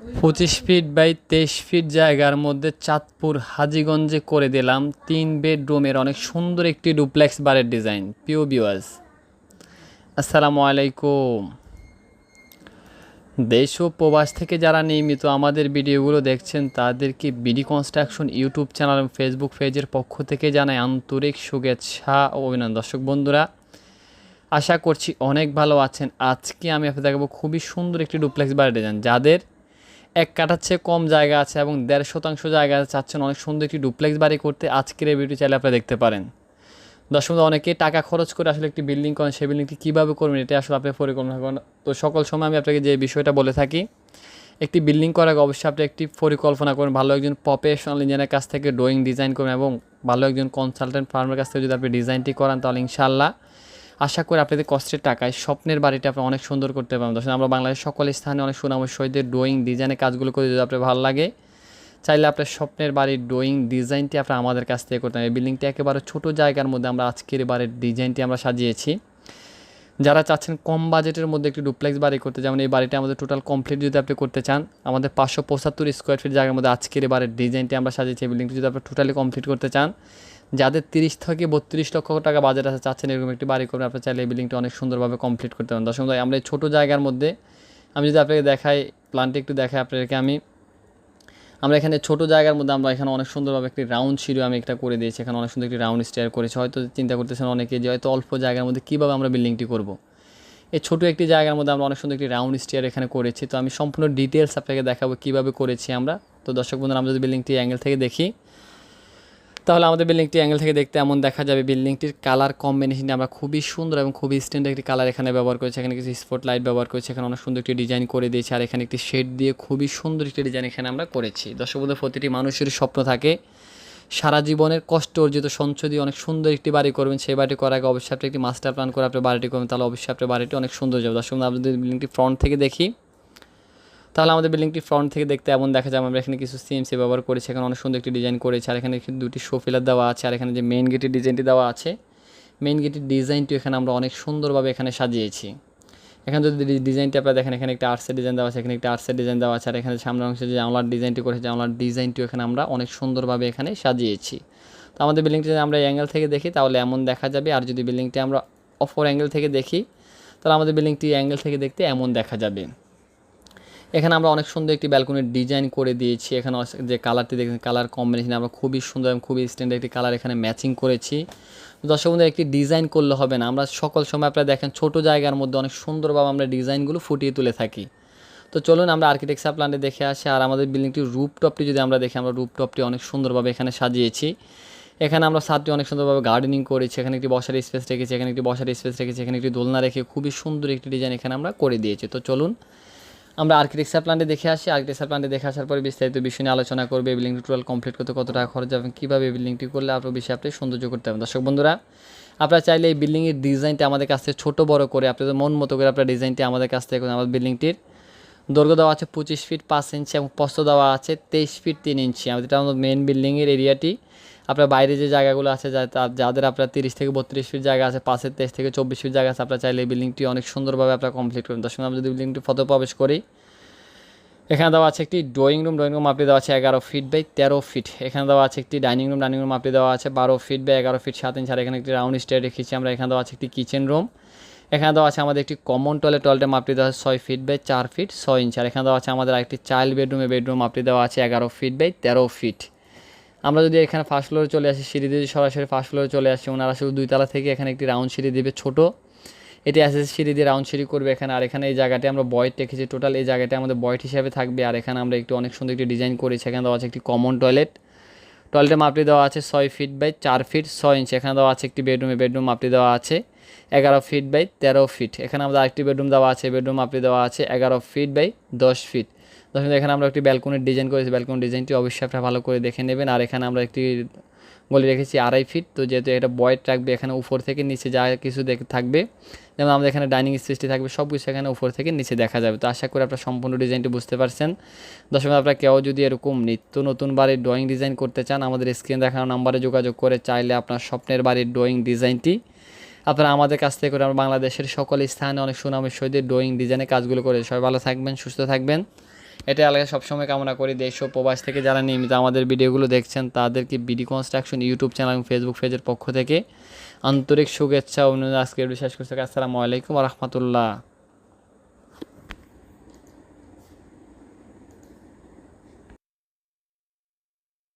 পঁচিশ feet by তেইশ fit জায়গার মধ্যে চাঁদপুর হাজিগঞ্জে করে দিলাম তিন বেডরুমের অনেক সুন্দর একটি ডুপ্লেক্স বারের ডিজাইন পিও বিওয়াজ আসসালামু আলাইকুম। দেশ ও প্রবাস থেকে যারা নিয়মিত আমাদের ভিডিওগুলো দেখছেন, তাদেরকে বিডি কনস্ট্রাকশন ইউটিউব চ্যানেল এবং ফেসবুক পেজের পক্ষ থেকে জানাই আন্তরিক শুভেচ্ছা ও অভিনন্দন। দর্শক বন্ধুরা, আশা করছি অনেক ভালো আছেন। আজকে আমি আপনাদের দেখাবো খুবই সুন্দর একটি ডুপ্লেক্স বাড়ি ডিজাইন। যাদের এক কাঠার চেয়ে কম জায়গা আছে এবং দেড় শতাংশ জায়গা চাচ্ছেন অনেক সুন্দর একটি ডুপ্লেক্স বাড়ি করতে। আজকের এই ভিডিও চাইলে আপনারা দেখতে পারেন। বন্ধু, অনেকে টাকা খরচ করে আসলে একটি বিল্ডিং করেন সেই বিল্ডিংটি কীভাবে করবেন এটা আসলে আপনি পরিকল্পনা করেন তো সকল সময় আমি আপনাকে যে বিষয়টা বলে থাকি একটি বিল্ডিং করার আগে অবশ্যই আপনি একটি পরিকল্পনা করুন। ভালো একজন প্রফেশনাল ইঞ্জিনিয়ারের কাছ থেকে ড্রয়িং ডিজাইন করুন এবং ভালো একজন কনসালটেন্ট ফার্মের কাছ থেকে যদি আপনি ডিজাইনটি করান তাহলে ইনশাল্লাহ আশা করি আপনাদের কষ্টের টাকায়, স্বপ্নের বাড়িটা আপনি অনেক সুন্দর করতে পারবেন। দর্শক, আমরা বাংলাদেশের সকল স্থানে অনেক সুনামের সহিত ড্রয়িং ডিজাইনের কাজগুলো করে যদি আপনার ভালো লাগে, চাইলে আপনার স্বপ্নের বাড়ির ড্রয়িং ডিজাইনটি আপনি আমাদের কাছ থেকে করতে এই বিল্ডিংটি একেবারে ছোট জায়গার মধ্যে আমরা আজকের বাড়ির ডিজাইনটি আমরা সাজিয়েছি। যারা চাচ্ছেন কম বাজেটের মধ্যে একটি ডুপ্লেক্স বাড়ি করতে, যেমন এই বাড়িটা আমাদের টোটাল কমপ্লিট যদি আপনি করতে চান, আমাদের পাঁচশো পঁচাত্তর স্কোয়ার ফিট জায়গার মধ্যে আজকের বাড়ির ডিজাইনটি আমরা সাজিয়েছি। বিল্ডিংটি যদি আপনি টোটালি কমপ্লিট করতে চান যাদের তিরিশ থেকে বত্রিশ লক্ষ টাকা বাজেট আছে, চাচ্ছেন এরকম একটি বাড়ি করবেন। আপনার চাইলে এই বিল্ডিংটি অনেক সুন্দরভাবে কমপ্লিট করতে পারেন। দর্শক আমরা এই ছোটো জায়গার মধ্যে, আমি যদি আপনাকে দেখাই প্ল্যানটি একটু দেখাই আপনাদেরকে আমি। আমরা এখানে ছোট জায়গার মধ্যে আমরা এখানে অনেক সুন্দরভাবে একটি রাউন্ড সিঁড়ি আমি একটা করে দিয়েছি। এখানে অনেক সুন্দর একটি রাউন্ড স্টেয়ার করেছি। হয়তো চিন্তা করতেছেন অনেকে যে হয়তো অল্প জায়গার মধ্যে কীভাবে আমরা বিল্ডিংটি করব। এই ছোটো একটি জায়গার মধ্যে আমরা অনেক সুন্দর একটি রাউন্ড স্টেয়ার এখানে করেছি। তো আমি সম্পূর্ণ ডিটেলস আপনাকে দেখাবো কীভাবে করেছি আমরা। তো দর্শক বন্ধুরা, আমরা যদি বিল্ডিংটি অ্যাঙ্গেল থেকে দেখি তাহলে আমাদের বিল্ডিংটি অ্যাঙ্গেল থেকে দেখতে এমন দেখা যাবে। বিল্ডিংটির কালার কম্বিনেশনটি আমরা খুবই সুন্দর এবং খুবই স্ট্যান্ডার্ড একটি কালার এখানে ব্যবহার করেছি। এখানে কিছু স্পট লাইট ব্যবহার করেছি। এখানে অনেক সুন্দর একটি ডিজাইন করে দিয়েছি। আর এখানে একটি শেড দিয়ে খুবই সুন্দর একটি ডিজাইন এখানে আমরা করেছি। দর্শক প্রতিটি মানুষের স্বপ্ন থাকে সারা জীবনের কষ্ট, অর্জিত সঞ্চয় দিয়ে অনেক সুন্দর একটি বাড়ি করবেন। সেই বাড়িটি করার আগে অবশ্যই আপনি একটি মাস্টার প্ল্যান করে আপনি বাড়িটি করবেন। তাহলে অবশ্যই আপনার বাড়িটি অনেক সুন্দর যাবে। দর্শক আমরা যদি বিল্ডিংটি ফ্রন্ট থেকে দেখি। তাহলে আমাদের বিল্ডিংটি ফ্রন্ট থেকে দেখতে এমন দেখা যায়। আমরা এখানে কিছু সিএমসি ব্যবহার করেছি, এখানে অনেক সুন্দর একটি ডিজাইন করেছি, আর এখানে দুটি শো ফিলার দেওয়া আছে, আর এখানে যে মেন গেটের ডিজাইনটি দেওয়া আছে মেন গেটের ডিজাইনটি এখানে আমরা অনেক সুন্দরভাবে এখানে সাজিয়েছি। এখানে যদি ডিজাইনটি আপনারা দেখেন, এখানে একটা আর্টসের ডিজাইন দেওয়া আছে, এখানে একটা আর্টসের ডিজাইন দেওয়া আছে, আর এখানে সামনের অংশে যে জানলার ডিজাইনটি করেছে, জানলার ডিজাইনটিও এখানে আমরা অনেক সুন্দরভাবে এখানে সাজিয়েছি। তো আমাদের বিল্ডিংটি যদি আমরা অ্যাঙ্গেল থেকে দেখি, তাহলে এমন দেখা যাবে, আর যদি বিল্ডিংটি আমরা অপর অ্যাঙ্গেল থেকে দেখি, তাহলে আমাদের বিল্ডিংটি অ্যাঙ্গেল থেকে দেখতে এমন দেখা যাবে। এখানে আমরা অনেক সুন্দর একটি ব্যালকনির ডিজাইন করে দিয়েছি। এখানে যে কালারটি দেখেন কালার কম্বিনেশন আমরা খুবই সুন্দর এবং খুবই স্ট্যান্ডার্ড একটি কালার এখানে ম্যাচিং করেছি। দর্শক বন্ধু একটি ডিজাইন করলে হবে না। আমরা সকল সময় আপনারা দেখেন, ছোট জায়গার মধ্যে অনেক সুন্দরভাবে আমরা ডিজাইনগুলো ফুটিয়ে তুলে থাকি। তো চলুন আমরা আর্কিটেকচার প্ল্যানে দেখে আসি। আর আমাদের বিল্ডিংটির রুপটপটি যদি আমরা দেখি, আমরা রুপটপটি অনেক সুন্দরভাবে এখানে সাজিয়েছি। এখানে আমরা ছাদটি অনেক সুন্দরভাবে গার্ডেনিং করেছি। এখানে একটি বসার স্পেস রেখেছি, এখানে একটি বসার স্পেস রেখেছি, এখানে একটি দোলনা রেখে খুবই সুন্দর একটি ডিজাইন এখানে আমরা করে দিয়েছি। তো চলুন আমরা আর্কিটেকচার প্ল্যানটি দেখে আসি। আর্কিটেকচার প্ল্যানটি দেখে আসার পরে বিস্তারিত বিষয় নিয়ে আলোচনা করবে। বিল্ডিংটি টোটাল কমপ্লিট করতে কত টাকা খরচ হবে, কীভাবে বিল্ডিংটি করলে আপনার বিষয়ে আপনি সৌন্দর্য করতে পারবেন দর্শক বন্ধুরা, আপনারা চাইলে এই বিল্ডিংয়ের ডিজাইনটি আমাদের কাছ থেকে ছোটো বড় করে, আপনাদের মন মতো করে আপনার ডিজাইনটি আমাদের কাছ থেকে আমাদের বিল্ডিংটির দৈর্ঘ্য দেওয়া আছে পঁচিশ ফিট পাঁচ ইঞ্চি এবং প্রস্থ দেওয়া আছে তেইশ ফিট তিন ইঞ্চি আমাদের মেন বিল্ডিংয়ের এরিয়াটি আপনার বাইরে যে জায়গাগুলো আছে যাদের আপনার তিরিশ থেকে বত্রিশ ফিট জায়গা আছে পাশের তেইশ থেকে চব্বিশ ফিট জায়গা আছে, আপনার চাইলে এই বিল্ডিংটি অনেক সুন্দরভাবে আপনারা কমপ্লিট করুন দর্শক, আমরা যদি বিল্ডিংটি ফটো প্রবেশ করি, এখানে দেওয়া আছে একটি ড্রয়িং রুম ড্রয়িং রুম মাপে দেওয়া আছে এগারো ফিট বাই তেরো ফিট এখানে দেওয়া আছে একটি ডাইনিং রুম ডাইনিং রুম মাপে দেওয়া আছে বারো ফিট বাই এগারো ফিট সাত ইঞ্চ আর এখানে একটি রাউন্ড স্টেয়ার রেখেছি আমরা। এখানে দেওয়া আছে একটি কিচেন রুম এখানে দেওয়া আছে আমাদের একটি কমন টয়লেট টয়লেটের মাপটি দেওয়া আছে ছয় ফিট বাই চার ফিট ছয় ইঞ্চ আর এখানে দেওয়া আছে আমাদের একটি চাইল্ড বেডরুমে বেডরুম মাপটি দেওয়া আছে এগারো ফিট বাই তেরো ফিট আমরা যদি এখানে ফার্স্ট ফ্লোরে চলে আসি, সিঁড়ি দিয়ে সরাসরি ফার্স্ট ফ্লোরে চলে আসি, ওনারা শুধু দুইতলা থেকে এখানে একটি রাউন্ড সিঁড়ি দেবে, ছোটো। এটি আসে সিঁড়ি দিয়ে রাউন্ড সিঁড়ি করবে এখানে। আর এখানে এই জায়গাটি আমরা বয়েট রেখেছি। টোটাল এই জায়গাটি আমাদের বয়েট হিসাবে থাকবে। আর এখানে আমরা একটু অনেক সুন্দর একটি ডিজাইন করেছি। এখানে দেওয়া আছে একটি কমন টয়লেট টয়লেটের মাপটি দেওয়া আছে ছয় ফিট বাই চার ফিট, ছয় ইঞ্চি। এখানে দেওয়া আছে একটি বেডরুমে বেডরুম মাপটি দেওয়া আছে এগারো ফিট বাই তেরো ফিট। এখানে আমাদের আরেকটি বেডরুম দেওয়া আছে বেডরুম মাপটি দেওয়া আছে এগারো ফিট বাই দশ ফিট। দশ এখানে আমরা একটি ব্যালকনির ডিজাইন করেছি। ব্যালকনির ডিজাইনটি অবশ্যই আপনারা ভালো করে দেখে নেবেন। আর এখানে আমরা একটি গলি রেখেছি আড়াই ফিট। তো যেহেতু এটা বয়েড রাখবে এখানে উপর থেকে নিচে যা কিছু দেখ থাকবে, যেমন আমাদের এখানে ডাইনিং স্পেসটি থাকবে সব কিছু এখানে উপর থেকে নিচে দেখা যাবে। তো আশা করি আপনারা সম্পূর্ণ ডিজাইনটি বুঝতে পারছেন। দর্শক, আপনারা কেউ যদি এরকম নিত্য নতুন বাড়ির ড্রয়িং ডিজাইন করতে চান, আমাদের স্ক্রিন দেখানো নাম্বারে যোগাযোগ করে চাইলে আপনার স্বপ্নের বাড়ির ড্রয়িং ডিজাইনটি আপনারা আমাদের কাছ থেকে আমরা বাংলাদেশের সকল স্থানে অনেক সুনামের সহিত ড্রয়িং ডিজাইনের কাজগুলো করে সবাই ভালো থাকবেন, সুস্থ থাকবেন। এটা আলাদা সবসময় কামনা করি, দেশ ও প্রবাস থেকে যারা নিয়মিত আমাদের ভিডিওগুলো দেখছেন, তাদেরকে বিডি কনস্ট্রাকশন ইউটিউব চ্যানেল এবং ফেসবুক পেজের পক্ষ থেকে আন্তরিক শুভেচ্ছা অভিনন্দন। আজকে বিশ্বাস করতে আসসালামু আলাইকুম রহমতুল্লাহ।